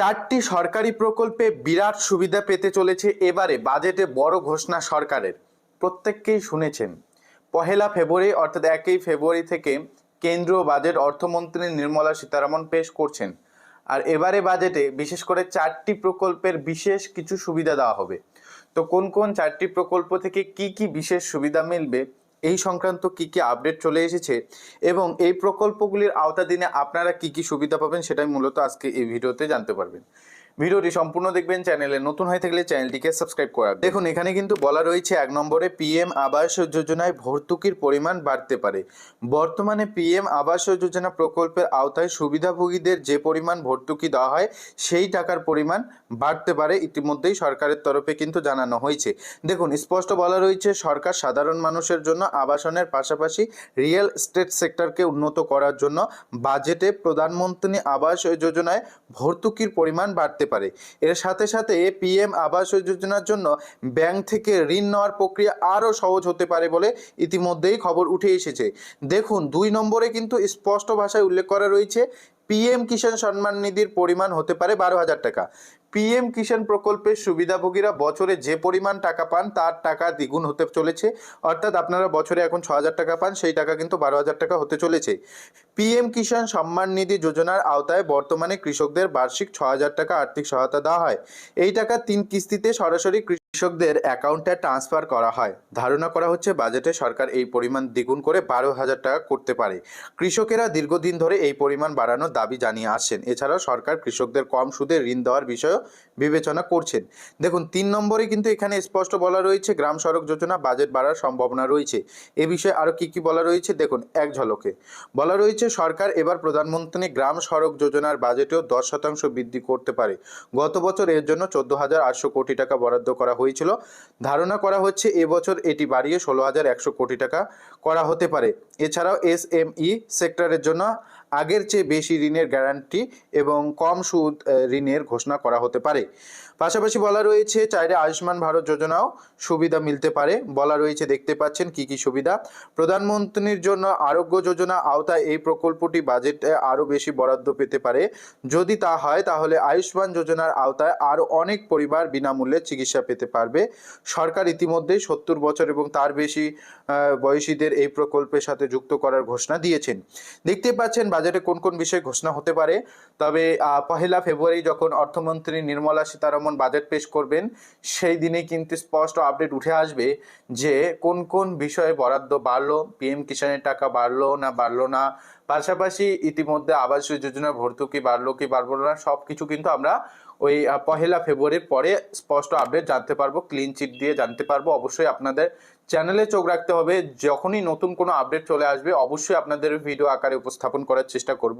চারটি সরকারি প্রকল্পে বিরাট সুবিধা পেতে চলেছে এবারে বাজেটে বড় ঘোষণা সরকারের। প্রত্যেককেই শুনেছেন। পহেলা ফেব্রুয়ারি, অর্থাৎ একই ফেব্রুয়ারি থেকে কেন্দ্রীয় বাজেট অর্থমন্ত্রী নির্মলা সীতারামন পেশ করছেন। আর এবারে বাজেটে বিশেষ করে চারটি প্রকল্পের বিশেষ কিছু সুবিধা দেওয়া হবে। তো কোন কোন চারটি প্রকল্প থেকে কি কি বিশেষ সুবিধা মিলবে এই সংক্রান্ত কি কি আপডেট চলে এসেছে এবং এই প্রকল্পগুলির আওতাধীনে আপনারা কি কি সুবিধা পাবেন সেটাই মূলত আজকে এই ভিডিওতে জানতে পারবেন। ভিডিওটি সম্পূর্ণ দেখবেন, চ্যানেলে নতুন হয়ে থাকলে চ্যানেলটিকে সাবস্ক্রাইব করা দেখুন, এখানে কিন্তু বলা রয়েছে এক নম্বরে পিএম আবাস যোজনায় ভর্তুকির পরিমাণ বাড়তে পারে। বর্তমানে পিএম আবাস যোজনা প্রকল্পের আওতায় সুবিধাভোগীদের যে পরিমাণ ভর্তুকি দেওয়া হয়, সেই টাকার পরিমাণ বাড়তে পারে। ইতিমধ্যেই সরকারের তরফে কিন্তু জানানো হয়েছে। দেখুন, স্পষ্ট বলা রয়েছে, সরকার সাধারণ মানুষের জন্য আবাসনের পাশাপাশি রিয়েল এস্টেট সেক্টরকে উন্নত করার জন্য বাজেটে প্রধানমন্ত্রী আবাস যোজনায় ভর্তুকির পরিমাণ বাড়তে পারে। এর সাথে সাথে পিএম আবাস যোজনার জন্য ব্যাংক থেকে ঋণ নেওয়ার প্রক্রিয়া আরও সহজ হতে পারে বলে ইতিমধ্যেই খবর উঠে এসেছে। দেখুন, দুই নম্বরে কিন্তু স্পষ্ট ভাষায় উল্লেখ করা রয়েছে পিএম কিষাণ সম্মান নিধির পরিমাণ হতে পারে বারো হাজার টাকা। পিএম কিষাণ প্রকল্পের সুবিধাভোগীরা বছরে যে পরিমাণ টাকা পান, তার টাকা দ্বিগুণ হতে চলেছে। অর্থাৎ আপনারা বছরে এখন ছ হাজার টাকা পান, সেই টাকা কিন্তু বারো হাজার টাকা হতে চলেছে। পিএম কিষাণ সম্মান নিধি যোজনার আওতায় বর্তমানে কৃষকদের বার্ষিক ছ হাজার টাকা আর্থিক সহায়তা দেওয়া হয়। এই টাকা তিন কিস্তিতে সরাসরি কৃষকদের অ্যাকাউন্টে ট্রান্সফার করা হয়। ধারণা করা হচ্ছে, বাজেটে সরকার এই পরিমাণ দ্বিগুণ করে বারো হাজার টাকা করতে পারে। কৃষকেরা দীর্ঘদিন ধরে এই পরিমাণ বাড়ানোর দাবি জানিয়ে আসছেন। এছাড়াও সরকার কৃষকদের কম সুদে ঋণ দেওয়ার বিষয়েও বিবেচনা করছেন। দেখুন, তিন নম্বরে কিন্তু এখানে স্পষ্ট বলা রয়েছে, গ্রাম সড়ক যোজনা বাজেট বাড়ার সম্ভাবনা রয়েছে। এ বিষয়ে আরও কি কি বলা রয়েছে, দেখুন, এক ঝলকে। বলা রয়েছে, সরকার এবার প্রধানমন্ত্রী গ্রাম সড়ক যোজনার বাজেটেও দশ শতাংশ বৃদ্ধি করতে পারে। গত বছর এর জন্য চোদ্দ হাজার আটশো কোটি টাকা বরাদ্দ করা হয়েছিল। ধারণা করা হচ্ছে এবছর এটি বাড়িয়ে ষোলো হাজার একশো কোটি টাকা করা হতে পারে। এছাড়াও এস এম ই সেক্টরের জন্য আগের চেয়ে বেশি ঋণের গ্যারান্টি এবং কম সুদ ঋণের ঘোষণা করা হতে পারে। পাশাপাশি বলা রয়েছে, চাইলে আয়ুষ্মান ভারত যোজনাও সুবিধা মিলতে পারে। বলা রয়েছে, দেখতে পাচ্ছেন কি কি সুবিধা। প্রধানমন্ত্রীর জন্য আরোগ্য যোজনা আওতায় এই প্রকল্পটি বাজেটে আরও বেশি বরাদ্দ পেতে পারে। যদি তা হয়, তাহলে আয়ুষ্মান যোজনার আওতায় আরও অনেক পরিবার বিনামূল্যে চিকিৎসা পেতে পারবে। সরকার ইতিমধ্যেই সত্তর বছর এবং তার বেশি বয়সীদের এই প্রকল্পের সাথে যুক্ত করার ঘোষণা দিয়েছেন। দেখতে পাচ্ছেন বাজেটে কোন কোন বিষয়ে ঘোষণা হতে পারে? তবে পহেলা ফেব্রুয়ারি যখন অর্থমন্ত্রী নির্মলা সীতারমন বাজেট পেশ করবেন, সেই দিনে কিন্তু স্পষ্ট আপডেট উঠে আসবে যে কোন কোন বিষয়ে বরাদ্দ বাড়লো পিএম কিষাণের টাকা বাড়লো না বাড়লো না। পাশাপাশি ইতিমধ্যে আবাস যোজনা ভর্তুকি বাড়লো কি বাড়লো না সব কিছু কিন্তু আমরা ওই পহেলা ফেব্রুয়ারির পরে স্পষ্ট আপডেট জানতে পারব ক্লিন চিট দিয়ে জানতে পারব। অবশ্যই আপনাদের চ্যানেলে চোখ রাখতে হবে। যখনই নতুন কোনো আপডেট চলে আসবে, অবশ্যই আপনাদের ভিডিও আকারে উপস্থাপন করার চেষ্টা করব।